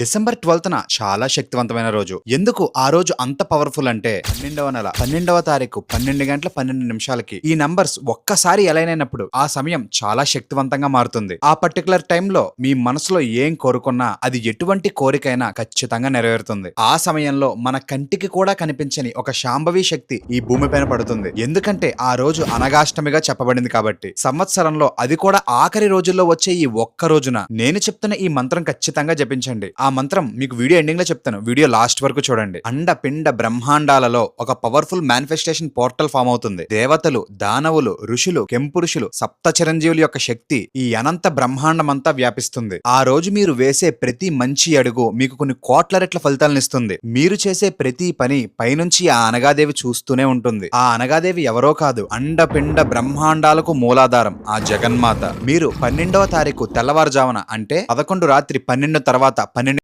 December ట్వెల్త్న చాలా శక్తివంతమైన రోజు. ఎందుకు ఆ రోజు అంత పవర్ఫుల్ అంటే పన్నెండవ నెల పన్నెండవ తారీఖు పన్నెండు గంటల పన్నెండు నిమిషాలకి ఈ నంబర్స్ ఒక్కసారి ఎలైనప్పుడు ఆ సమయం చాలా శక్తివంతంగా మారుతుంది. ఆ పర్టికులర్ టైంలో మీ మనసులో ఏం కోరుకున్నా అది ఎటువంటి కోరికైనా ఖచ్చితంగా నెరవేరుతుంది. ఆ సమయంలో మన కంటికి కూడా కనిపించని ఒక శాంభవి శక్తి ఈ భూమిపైన పడుతుంది. ఎందుకంటే ఆ రోజు అనగాష్టమిగా చెప్పబడింది కాబట్టి సంవత్సరంలో అది కూడా ఆఖరి రోజుల్లో వచ్చే ఈ ఒక్క రోజున నేను చెప్తున్న ఈ మంత్రం ఖచ్చితంగా జపించండి. ఆ ఆ మంత్రం మీకు వీడియో ఎండింగ్లో చెప్తాను. వీడియో లాస్ట్ వరకు చూడండి. అండ పిండ బ్రహ్మాండాలలో ఒక పవర్ఫుల్ మేనిఫెస్టేషన్ పోర్టల్ ఫామ్ అవుతుంది. దేవతలు దానవులు ఋషులు కెంపురుషులు సప్త చిరంజీవుల యొక్క శక్తి ఈ అనంత బ్రహ్మాండమంతా వ్యాపిస్తుంది. ఆ రోజు మీరు వేసే ప్రతి మంచి అడుగు మీకు కొన్ని కోట్ల రెట్ల ఫలితాలను ఇస్తుంది. మీరు చేసే ప్రతి పని పైనుంచి ఆ అనగాదేవి చూస్తూనే ఉంటుంది. ఆ అనగాదేవి ఎవరో కాదు అండపిండ బ్రహ్మాండాలకు మూలాధారం ఆ జగన్మాత. మీరు పన్నెండవ తారీఖు తెల్లవారుజామున అంటే పదకొండు రాత్రి పన్నెండు తర్వాత పన్నెండు